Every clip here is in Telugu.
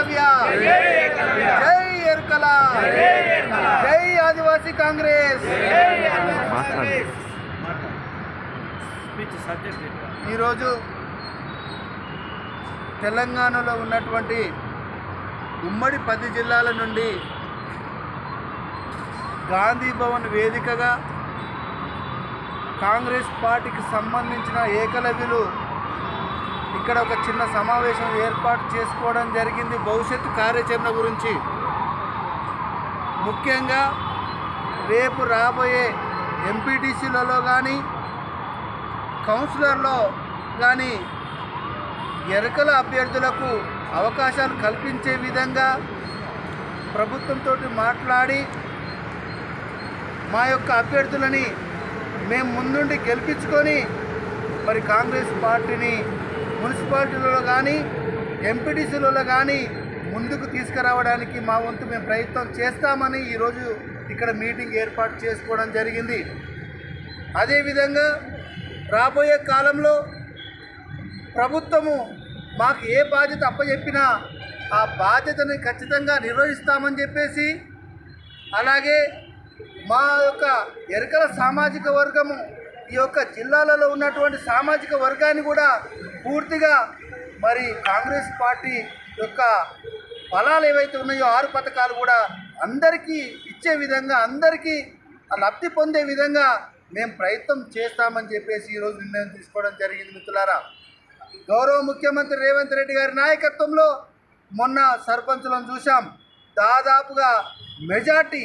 ఏకలవ్య. జై ఏకలవ్య. జై ఎరుకల జై ఎరుకల. జై ఆదివాసీ కాంగ్రెస్. జై కాంగ్రెస్. ఈరోజు తెలంగాణలో ఉన్నటువంటి ఉమ్మడి పది జిల్లాల నుండి గాంధీ భవన్ వేదికగా కాంగ్రెస్ పార్టీకి సంబంధించిన ఏకలవ్యులు ఇక్కడ ఒక చిన్న సమావేశం ఏర్పాటు చేసుకోవడం జరిగింది భవిష్యత్తు కార్యాచరణ గురించి. ముఖ్యంగా రేపు రాబోయే ఎంపీటీసీలలో కానీ కౌన్సిలర్లో కానీ ఎరకల అభ్యర్థులకు అవకాశాలు కల్పించే విధంగా ప్రభుత్వంతో మాట్లాడి మా యొక్క అభ్యర్థులని మేము ముందుండి గెలిపించుకొని మరి కాంగ్రెస్ పార్టీని మున్సిపాలిటీలలో కానీ ఎంపీటీసీలలో కానీ ముందుకు తీసుకురావడానికి మా వంతు మేము ప్రయత్నం చేస్తామని ఈరోజు ఇక్కడ మీటింగ్ ఏర్పాటు చేసుకోవడం జరిగింది. అదేవిధంగా రాబోయే కాలంలో ప్రభుత్వము మాకు ఏ బాధ్యత అప్పచెప్పినా ఆ బాధ్యతని ఖచ్చితంగా నిర్వహిస్తామని చెప్పేసి అలాగే మా యొక్క ఎరకల సామాజిక వర్గము ఈ యొక్క జిల్లాలలో ఉన్నటువంటి సామాజిక వర్గాన్ని కూడా పూర్తిగా మరి కాంగ్రెస్ పార్టీ యొక్క ఫలాలు ఏవైతే ఉన్నాయో ఆరు పథకాలు కూడా అందరికీ ఇచ్చే విధంగా అందరికీ ఆ లబ్ధి పొందే విధంగా మేము ప్రయత్నం చేస్తామని చెప్పేసి ఈరోజు నిర్ణయం తీసుకోవడం జరిగింది మిత్రులారా. గౌరవ ముఖ్యమంత్రి రేవంత్ రెడ్డి గారి నాయకత్వంలో మొన్న సర్పంచులను చూసాం దాదాపుగా మెజార్టీ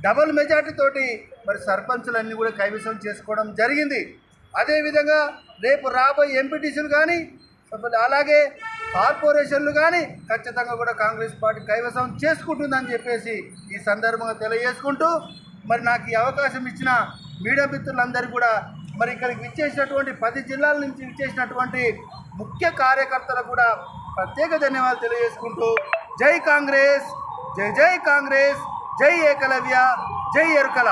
డబుల్ మెజార్టీ తోటి మరి సర్పంచులన్నీ కూడా కైవసం చేసుకోవడం జరిగింది. అదేవిధంగా రేపు రాబోయే ఎంపీటీసీలు కానీ అలాగే కార్పొరేషన్లు కానీ ఖచ్చితంగా కూడా కాంగ్రెస్ పార్టీ కైవసం చేసుకుంటుందని చెప్పేసి ఈ సందర్భంగా తెలియజేసుకుంటూ మరి నాకు ఈ అవకాశం ఇచ్చిన మీడియా మిత్రులందరూ కూడా మరి ఇక్కడికి విచ్చేసినటువంటి పది జిల్లాల నుంచి విచ్చేసినటువంటి ముఖ్య కార్యకర్తలకు కూడా ప్రత్యేక ధన్యవాదాలు తెలియజేసుకుంటూ జై కాంగ్రెస్ జై జై కాంగ్రెస్ జై ఏకలవ్య జై ఎరుకల.